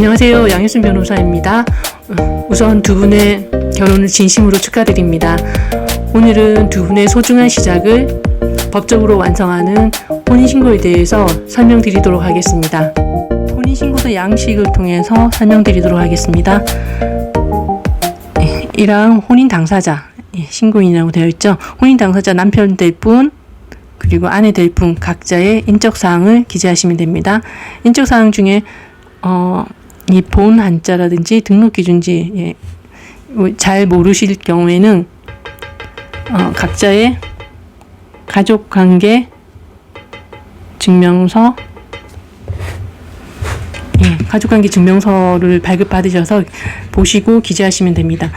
안녕하세요. 양효순 변호사입니다. 어, 우선 두 분의 결혼을 진심으로 축하드립니다. 오늘은 두 분의 소중한 시작을 법적으로 완성하는 혼인신고에 대해서 설명드리도록 하겠습니다. 혼인신고서 양식을 통해서 설명드리도록 하겠습니다. 1항 혼인 당사자, 예, 신고인이라고 되어 있죠. 혼인 당사자 남편 될 분, 그리고 아내 될 분 각자의 인적 사항을 기재하시면 됩니다. 인적 사항 중에 어, 이 본 한자라든지 등록 기준지 예, 뭐잘 모르실 경우에는 어, 각자의 가족 관계 증명서 예, 가족 관계 증명서를 발급 받으셔서 보시고 기재하시면 됩니다.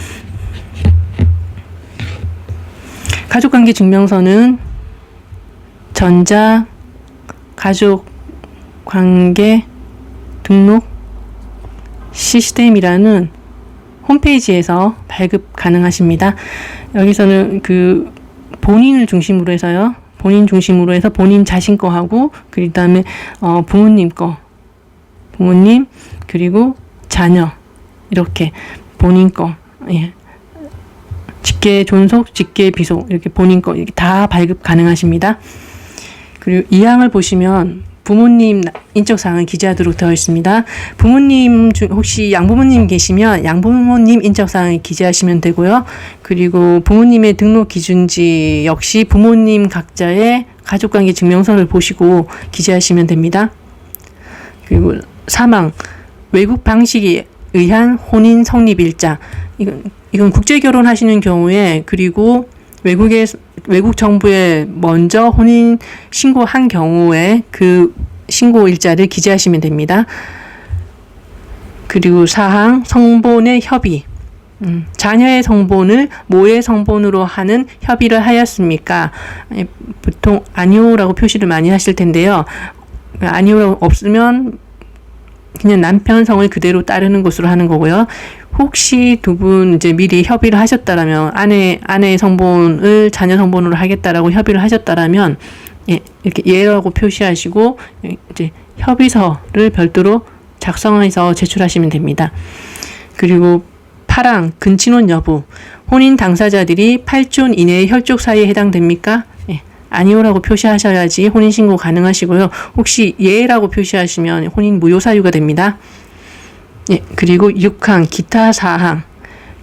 가족 관계 증명서는 전자 가족 관계 등록 시스템이라는 홈페이지에서 발급 가능하십니다. 여기서는 그 본인을 중심으로 해서요. 본인 중심으로 해서 본인 자신 거 하고 그 다음에 어 부모님 거 부모님 그리고 자녀 이렇게 본인 거 예. 직계 존속, 직계 비속 이렇게 본인 거 이렇게 다 발급 가능하십니다. 그리고 이 항을 보시면 부모님 인적 사항을 기재하도록 되어 있습니다. 부모님 중 혹시 양부모님 계시면 양부모님 인적 사항을 기재하시면 되고요. 그리고 부모님의 등록 기준지 역시 부모님 각자의 가족관계 증명서를 보시고 기재하시면 됩니다. 그리고 사망 외국 방식에 의한 혼인 성립 일자 이건 이건 국제 결혼하시는 경우에 그리고 외국의 외국 정부에 먼저 혼인 신고한 경우에 그 신고 일자를 기재하시면 됩니다. 그리고 사항 성본의 협의. 음, 자녀의 성본을 모의 성본으로 하는 협의를 하였습니까? 예, 보통 아니오라고 표시를 많이 하실 텐데요. 아니오라고 없으면 그냥 남편 성을 그대로 따르는 것으로 하는 거고요. 혹시 두 분 이제 미리 협의를 하셨다라면 아내 아내의 성본을 자녀 성본으로 하겠다라고 협의를 하셨다라면 예, 이렇게 예라고 표시하시고 예, 이제 협의서를 별도로 작성해서 제출하시면 됩니다. 그리고 파랑 근친혼 여부 혼인 당사자들이 8준 이내의 혈족 사이에 해당됩니까? 예, 아니오라고 표시하셔야지 혼인 신고 가능하시고요. 혹시 예라고 표시하시면 혼인 무효 사유가 됩니다. 예, 그리고 6항 기타 사항.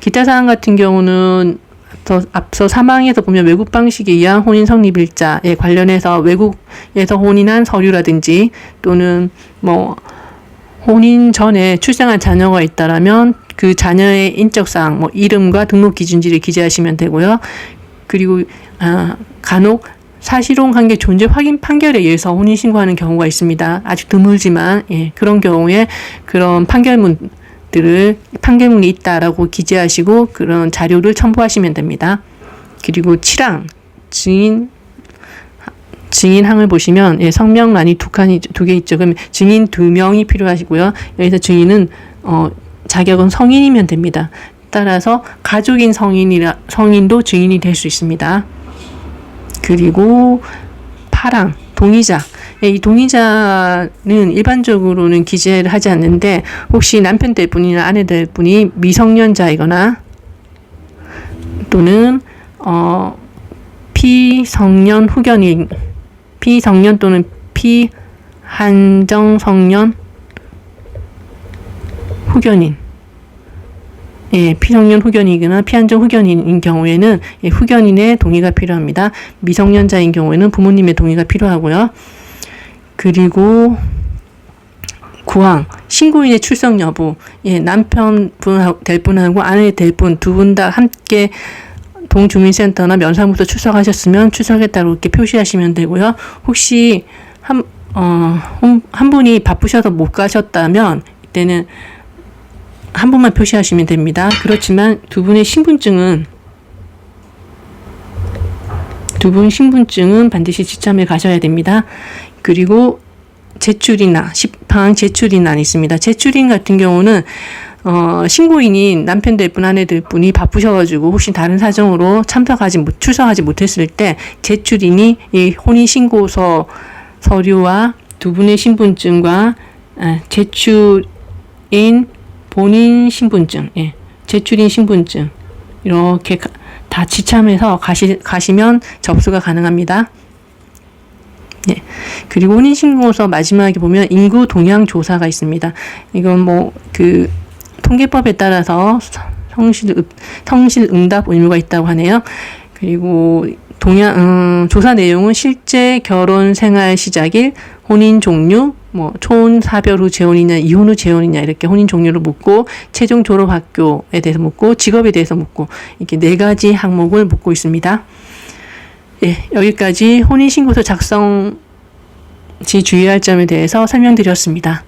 기타 사항 같은 경우는 더 앞서 사망에서 보면 외국 방식에 의한 혼인 성립일자에 관련해서 외국에서 혼인한 서류라든지 또는 뭐 혼인 전에 출생한 자녀가 있다라면 그 자녀의 인적 사항, 뭐 이름과 등록 기준지를 기재하시면 되고요. 그리고 아, 간혹 사실혼 관계 존재 확인 판결에 의해서 혼인 신고하는 경우가 있습니다. 아주 드물지만 예, 그런 경우에 그런 판결문들을 판결문이 있다라고 기재하시고 그런 자료를 첨부하시면 됩니다. 그리고 7항 증인 증인항을 보시면 예, 성명란이 두 칸이 두 개 있죠. 그럼 증인 두 명이 필요하시고요. 여기서 증인은 어, 자격은 성인이면 됩니다. 따라서 가족인 성인이라 성인도 증인이 될 수 있습니다. 그리고 파랑 동의자. 예, 이 동의자는 일반적으로는 기재를 하지 않는데 혹시 남편 될 분이나 아내 될 분이 미성년자이거나 또는 어 피성년 후견인 피성년 또는 피한정성년 후견인 예, 피성년 후견이거나 피한정 후견인인 경우에는 예, 후견인의 동의가 필요합니다. 미성년자인 경우에는 부모님의 동의가 필요하고요. 그리고 구항 신고인의 출석 여부 예, 남편분 될 분하고 아내 될 분 두 분 다 함께 동주민센터나 면사무소 출석하셨으면 출석했다고 이렇게 표시하시면 되고요. 혹시 한, 어, 한 분이 바쁘셔서 못 가셨다면 이때는 한 분만 표시하시면 됩니다. 그렇지만 두 분의 신분증은 두 분 신분증은 반드시 지참에 가셔야 됩니다. 그리고 제출이나 시방 제출인안 있습니다. 제출인 같은 경우는 어, 신고인인 남편 될 분, 아내 될 분이 바쁘셔가지고 혹시 다른 사정으로 참석하지 못, 출석하지 못했을 때 제출인이 이 혼인 신고서 서류와 두 분의 신분증과 아, 제출 인 본인 신분증, 예, 제출인 신분증 이렇게 가- 다 지참해서 가시, 가시면 접수가 가능합니다. 예. 그리고 혼인신고서 마지막에 보면 인구 동향 조사가 있습니다. 이건 뭐 그 통계법에 따라서 성실 응- 성실 응답 의무가 있다고 하네요. 그리고 동향 음, 조사 내용은 실제 결혼 생활 시작일, 혼인 종류, 뭐 초혼 사별 후 재혼이냐 이혼 후 재혼이냐 이렇게 혼인 종류를 묻고 최종 졸업 학교에 대해서 묻고 직업에 대해서 묻고 이렇게 네 가지 항목을 묻고 있습니다. 예, 여기까지 혼인 신고서 작성 시 주의할 점에 대해서 설명드렸습니다.